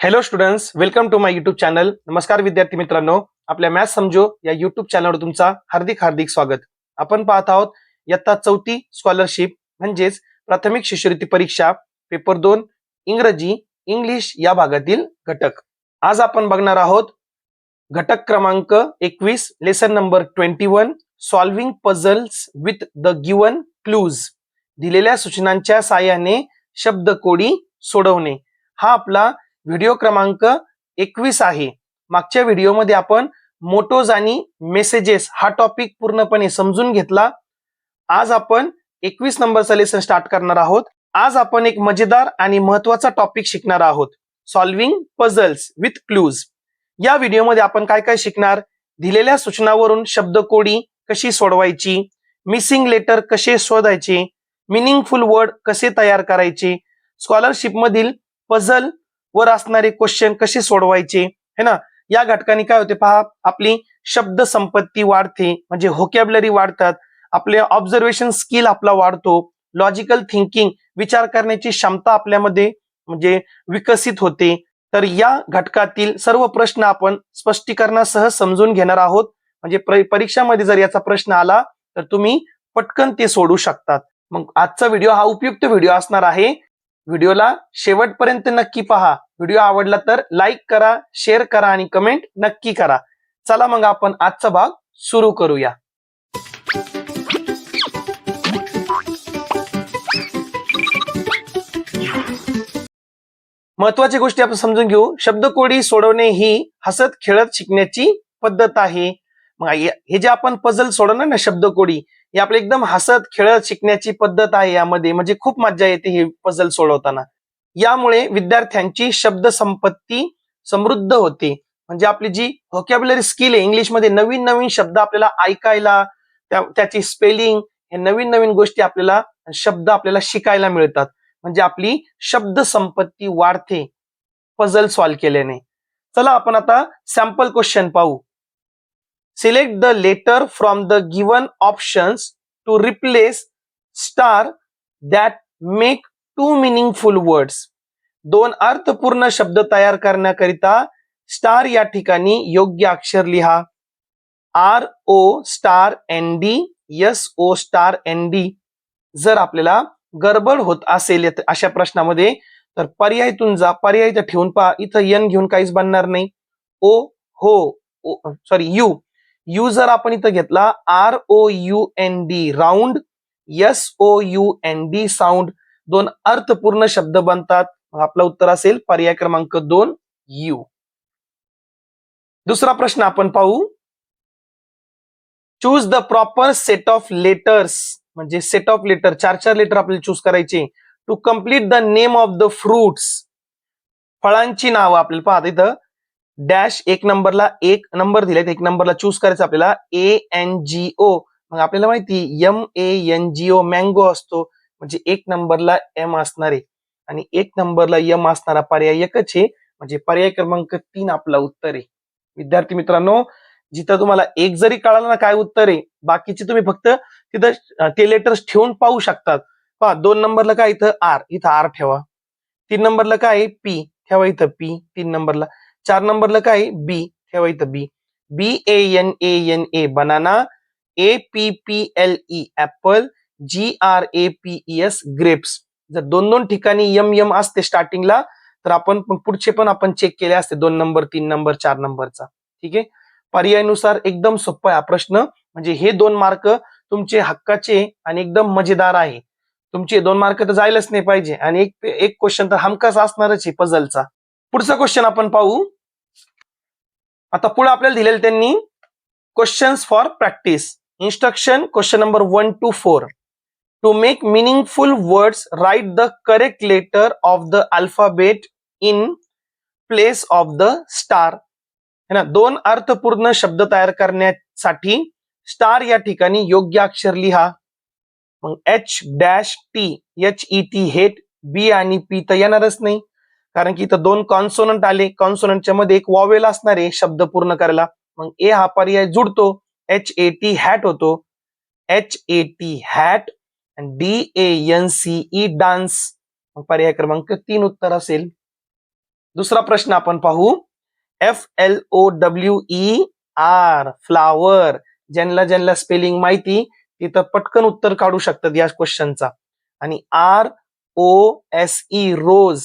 Hello students welcome to my YouTube channel नमस्कार विद्यार्थी मित्रांनो. आपल्या मॅथ समजो या युट्यूब चॅनलवर तुमचा हार्दिक हार्दिक स्वागत. आपण पाहत आहोत इयत्ता चौथी स्कॉलरशिप म्हणजेच प्राथमिक शिष्यवृत्ती परीक्षा पेपर दोन इंग्रजी इंग्लिश या भागातील घटक. आज आपण बघणार आहोत घटक क्रमांक एकवीस lesson number twenty one solving puzzles with the given clues दिलेल्या सूचनांच्या साहाय्याने शब्दकोडी सोडवणे. हा आपला व्हिडिओ क्रमांक एकवीस आहे. मागच्या व्हिडिओमध्ये आपण मोटोज आणि मेसेजेस हा टॉपिक पूर्णपणे समजून घेतला. आज आपण एकवीस नंबरचा लेसन स्टार्ट करणार आहोत. आज आपण एक मजेदार आणि महत्त्वाचा टॉपिक शिकणार आहोत. सॉल्विंग पझल्स विथ क्लूज या व्हिडिओमध्ये आपण काय काय शिकणार? दिलेल्या सूचनावरून शब्दकोडी कशी सोडवायची? मिसिंग लेटर कसे शोधायचे? मिनिंगफुल वर्ड कसे तयार करायचे? स्कॉलरशिपमधील पझल वर असणारे क्वेश्चन कसे सोडवायचे? है ना? या घटकाने काय होते पहा आपली शब्द संपत्ती वाढते म्हणजे होकॅबलरी वाढतात आपले ऑब्झर्वेशन स्किल आपला वाढतो लॉजिकल थिंकिंग विचार करण्याची क्षमता आपल्यामध्ये म्हणजे विकसित होते. तर या घटकातील सर्व प्रश्न आपण स्पष्टीकरणासह समजून घेणार आहोत. म्हणजे परीक्षामध्ये जर याचा प्रश्न आला तर तुम्ही पटकन ते सोडू शकतात. मग आजचा व्हिडिओ हा उपयुक्त व्हिडिओ असणार आहे. व्हिडिओला शेवटपर्यंत नक्की पहा. व्हिडिओ आवडला तर लाईक करा शेअर करा आणि कमेंट नक्की करा. चला मग आपण आजचा भाग सुरू करूया. महत्वाची गोष्टी आपण समजून घेऊ. शब्दकोडी सोडवणे ही हसत खेळत शिकण्याची पद्धत आहे. मग हे जे आपण पझल सोडवणार ना शब्दकोडी हे आपली एकदम हसत खेळत शिकण्याची पद्धत आहे यामध्ये. म्हणजे खूप मज्जा येते हे पझल सोडवताना. यामुळे विद्यार्थ्यांची शब्द संपत्ती समृद्ध होते. म्हणजे आपली जी व्होकॅब्युलरी स्किल आहे इंग्लिशमध्ये नवीन नवीन शब्द आपल्याला ऐकायला त्याची स्पेलिंग हे नवीन नवीन गोष्टी आपल्याला शब्द आपल्याला शिकायला मिळतात. म्हणजे आपली शब्द संपत्ती वाढते पझल सॉल्व्ह केल्याने. चला आपण आता सॅम्पल क्वेश्चन पाहू. Select the letter from the given options to replace star that make two meaningful words दोन अर्थपूर्ण शब्द तयार करण्याकरिता स्टार या ठिकाणी योग्य अक्षर लिहा. R O star N D S O star N D जर आपल्याला गडबड होत असेल अशा प्रश्नामध्ये तर पर्यायतून जा पर्याय तर ठेवून पहा. इथं यन घेऊन काहीच बनणार नाही. ओ हो सॉरी यू यू जर आपण इथं घेतला R O U N D round S O U N D sound दोन अर्थपूर्ण शब्द बनतात. आपलं उत्तर असेल पर्याय क्रमांक दोन यू दुसरा प्रश्न आपण पाहू. Choose the proper set of letters म्हणजे सेट ऑफ लेटर चार चार लेटर आपल्याला चूज करायचे. To complete the name of the fruits फळांची नावं आपल्याला पाहता इथं डॅश एक नंबरला एक नंबर दिलेत. एक नंबरला चूज करायचं आपल्याला. ए एन जी ओ मग आपल्याला माहिती M A N G O mango असतो. म्हणजे एक नंबरला एम असणारे. आणि एक नंबरला यम असणारा पर्याय एकच आहे. म्हणजे पर्याय क्रमांक तीन आपला उत्तर आहे. विद्यार्थी मित्रांनो जिथं तुम्हाला एक जरी कळालं ना काय उत्तर आहे बाकीचे तुम्ही फक्त तिथं ते लेटर्स ठेवून पाहू शकतात. पहा दोन नंबरला काय इथं? आर इथं आर ठेवा. तीन नंबरला काय आहे? पी ठेवा इथं पी तीन नंबरला. चार नंबरला काय बी. ठेवा इथं B. B A N A N A banana A P P L E apple G R A P E S grapes जर दोन दोन ठिकाणी यम यम असते स्टार्टिंगला तर आपण पुढचे पण आपण चेक केले असते. दोन नंबर तीन नंबर चार नंबरचा. ठीक आहे? पर्यायानुसार एकदम सोपा आहे हा प्रश्न. म्हणजे हे दोन मार्क तुमचे हक्काचे आणि एकदम मजेदार आहे. तुमचे दोन मार्क तर जायलाच नाही पाहिजे. आणि एक एक क्वेश्चन तर हमखास असणारच आहे पझलचा पुढचा क्वेश्चन आपण पाहू. आता पुढे आपल्याला दिलेलं त्यांनी questions for practice instruction question number one two four to make meaningful words write the correct letter of the alphabet in place of the star है ना? दोन अर्थपूर्ण शब्द तयार करण्यासाठी स्टार या ठिकाणी योग्य अक्षर लिहा. मग H dash T H E T hate B आणि पी तर येणारच नाही. कारण की इथं दोन कॉन्सोनंट आले. कॉन्सोनंटच्या मध्ये एक वॉवेल असणारे शब्द पूर्ण करायला. मग ए हा पर्याय जुडतो. एच ए टी हॅट होतो. H A T hat D A N C E dance पर्याय क्रमांक तीन उत्तर असेल. दुसरा प्रश्न आपण पाहू. F L O W E R flower ज्यांना ज्यांना स्पेलिंग माहिती तिथं पटकन उत्तर काढू शकतात या क्वेश्चनचा आणि R O S E rose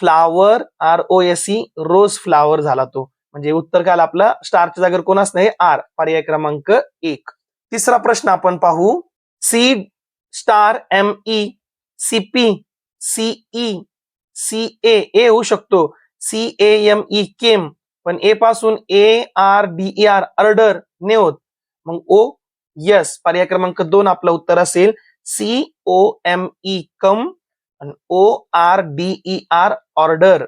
flower R O S E rose flower झाला तो. म्हणजे उत्तर काल आपला? स्टारच्या जागेवर कोण असणार आहे आर पर्याय क्रमांक एक. तिसरा प्रश्न आपण पाहू. C star M E C P CE C A A होऊ शकतो. C A M E came पण ए पासून A R D E R order ने होत मग ओ यस पर्याय क्रमांक दोन आपलं उत्तर असेल. C O M E come O R D E R order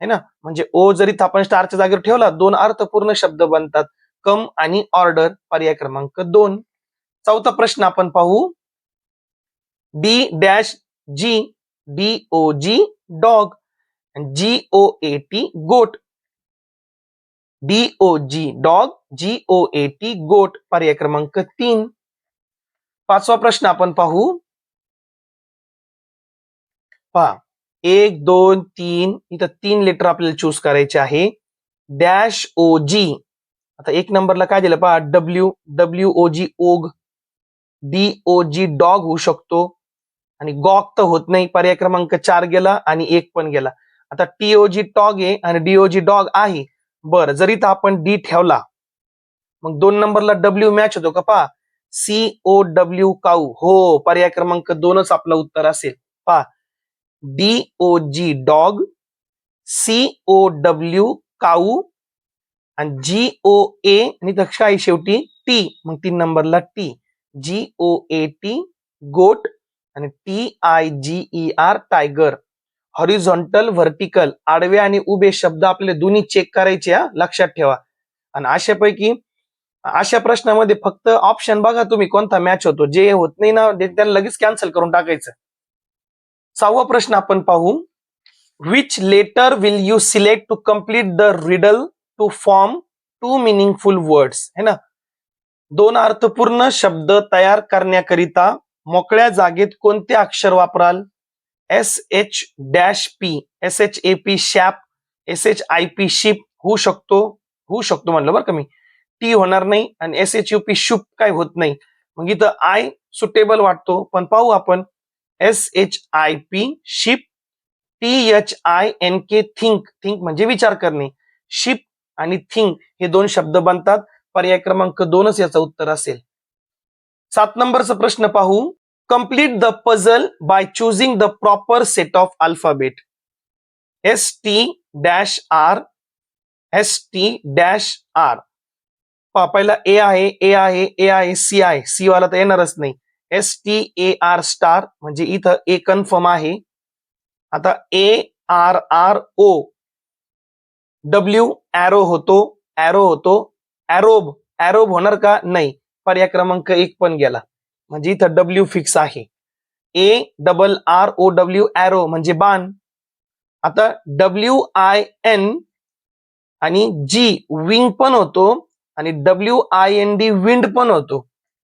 है ना? म्हणजे ओ जरी आपण स्टारच्या जागेवर ठेवला दोन अर्थपूर्ण शब्द बनतात. कम आणि ऑर्डर पर्याय क्रमांक दोन. चौथा प्रश्न आपण पाहू. D dash G D O G dog G O A T goat D O G dog G O A T goat पर्याय क्रमांक तीन. पाचवा प्रश्न आपण पाहू. पहा एक दोन तीन इथं तीन लेटर आपल्याला चूज करायचे आहे. डॅश ओ जी आता एक नंबरला काय दिलं पहा डब्ल्यू डब्ल्यू ओ जी ओग डी ओ जी डॉग होऊ शकतो. आणि गॉग तर होत नाही. पर्याय क्रमांक चार गेला आणि एक पण गेला. आता टीओजी टॉग आहे आणि डीओजी डॉग आहे. बरं जरी तर आपण डी ठेवला. मग दोन नंबरला डब्ल्यू मॅच होतो का पा सी ओ डब्ल्यू काऊ. हो पर्याय क्रमांक दोनच आपलं उत्तर असेल. पा D O G dog C O W cow आणि जी ओ ए आणि तक्ष आई शेवटी टी मग तीन नंबरला T G O A T goat आणि T I G E R tiger horizontal vertical आडवे आणि उभे शब्द आपले दोन्ही चेक करायचे हा. लक्षात ठेवा. आणि अशापैकी अशा प्रश्नामध्ये फक्त ऑप्शन बघा तुम्ही कोणता मॅच होतो. जे होत नाही ना त्यांना त्याला लगेच कॅन्सल करून टाकायचं. सहावा प्रश्न आपण पाहू. Which letter will you select to complete the riddle to form two meaningful words है ना? दोन अर्थपूर्ण शब्द तयार करण्याकरिता मोकळ्या जागेत कोणते अक्षर वापराल? S H dash P S H A P shap S H I P ship होऊ शकतो. होऊ शकतो म्हणलं बरं का मी. टी होणार नाही आणि S H U P shup काय होत नाही. मग इथं आय सुटेबल वाटतो. पण पाहू आपण. S H I P ship T H I N K think think म्हणजे विचार करणे. शिप आणि थिंक हे दोन शब्द बनतात. पर्याय क्रमांक दोनच याचं उत्तर असेल. सात नंबरचा प्रश्न पाहू. Complete the puzzle by choosing the proper set of alphabet S T dash R S T dash R पहिला ए आहे ए आहे ए आहे सी आहे. सी वाला तर येणारच नाही. S T A R star म्हणजे इथं ए कन्फर्म आहे. आता A R R O W arrow होतो ॲरो होतो. ॲरोब ॲरोब होणार का? नाही. पर्याय क्रमांक एक पण गेला. म्हणजे इथं डब्ल्यू फिक्स आहे. A double R O W arrow म्हणजे बाण. आता डब्ल्यू आय एन आणि जी विंग पण होतो आणि W I N D wind पण होतो.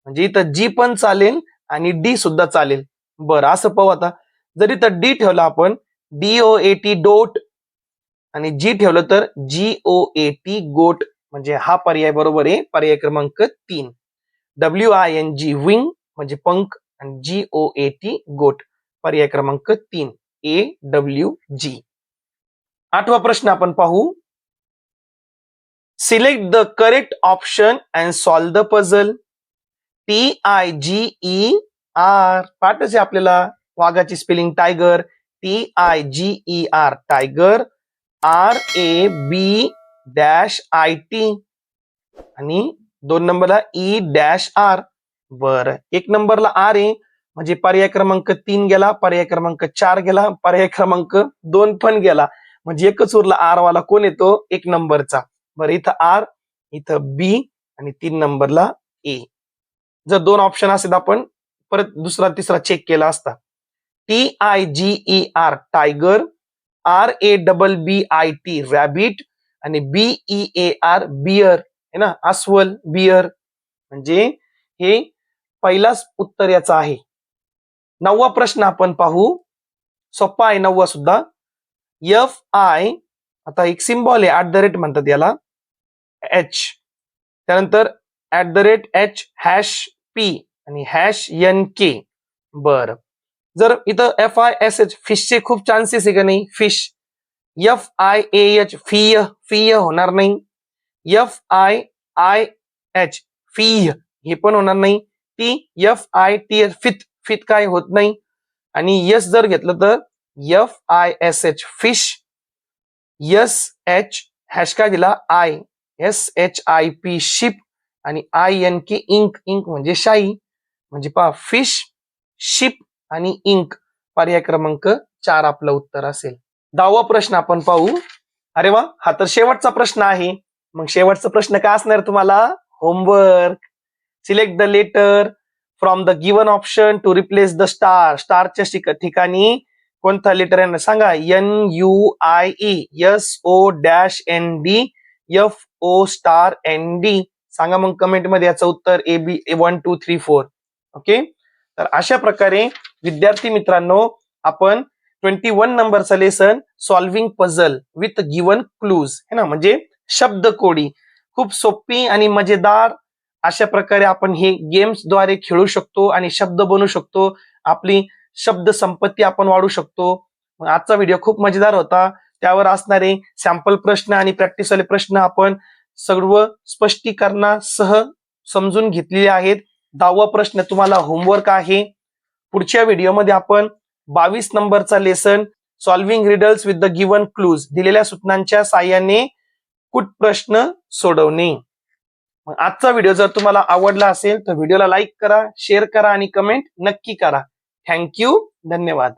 म्हणजे इथं जी पण चालेल आणि डी सुद्धा चालेल. बरं असं पाहू आता. जरी तर डी ठेवलं आपण D O A T doat आणि जी ठेवलं तर जी ओ ए टी गोट म्हणजे हा पर्याय बरोबर आहे पर्याय क्रमांक तीन. W I N G wing म्हणजे पंख आणि G O A T goat पर्याय क्रमांक तीन. ए डब्ल्यू जी आठवा प्रश्न आपण पाहू. Select the correct option and solve the puzzle T I G E R पाठच आहे आपल्याला वाघाची spelling tiger T I G E R tiger R A B dash I T आणि दोन नंबरला ई डॅश आर बर. एक नंबरला आर ए म्हणजे पर्याय क्रमांक तीन गेला पर्याय क्रमांक चार गेला पर्याय क्रमांक दोन पण गेला. म्हणजे एकच उरला आर वाला कोण येतो एक नंबरचा. बरं इथं आर इथं बी आणि तीन नंबरला ए जर दोन ऑप्शन असेल आपण परत दुसरा तिसरा चेक केला असता. T I G E R tiger R A double B I T rabbit आणि B E A R bear है ना? अस्वल बियर म्हणजे हे पहिलाच उत्तर याचा आहे. नववा प्रश्न आपण पाहू. सोप्पा आहे नववा सुद्धा. एफ आय आता एक सिम्बॉल आहे ऍट द रेट म्हणतात याला. एच त्यानंतर at the rate H hash P आणि हॅश एन के बर. जर इथं एफ आय एस एच फिशचे खूप चान्सेस आहे का नाही? Fish F I A H fiah fiah होणार नाही. F I I H fiah हे पण होणार नाही. T F I T H fit fit काय होत नाही. आणि यस जर घेतलं तर F I S H fish S H hash काय दिला? I S H I P ship आणि I N K ink ink म्हणजे शाई म्हणजे पहा फिश शिप आणि इंक पर्याय क्रमांक चार आपलं उत्तर असेल. दहावा प्रश्न आपण पाहू. अरे वा हा तर शेवटचा प्रश्न आहे. मग शेवटचा प्रश्न काय असणार तुम्हाला? Homework select the letter from the given option to replace the star स्टारच्या शिक- ठिकाणी कोणता लेटर आहे ना सांगा. N U I E S O dash N D F O star N D सांगा मग कमेंटमध्ये याचं उत्तर A B one two three four okay तर अशा प्रकारे विद्यार्थी मित्रांनो आपण ट्वेंटी वन नंबरचं lesson solving puzzle with given clues है ना? म्हणजे शब्द कोडी. खूप सोपी आणि मजेदार अशा प्रकारे आपण हे गेम्सद्वारे खेळू शकतो आणि शब्द बनवू शकतो. आपली शब्द संपत्ती आपण वाढू शकतो. आजचा व्हिडिओ खूप मजेदार होता. त्यावर असणारे सॅम्पल प्रश्न आणि प्रॅक्टिसवाले प्रश्न आपण सर्व स्पष्टीकरणासह समजून घेतलेले आहेत. दहावा प्रश्न तुम्हाला होमवर्क आहे. पुढच्या व्हिडिओमध्ये आपण बावीस नंबरचा lesson solving riddles with the given clues दिलेल्या सूचनांच्या साह्याने कुठ प्रश्न सोडवणे. मग आजचा व्हिडिओ जर तुम्हाला आवडला असेल तर व्हिडिओला लाईक करा शेअर करा आणि कमेंट नक्की करा. थँक्यू धन्यवाद.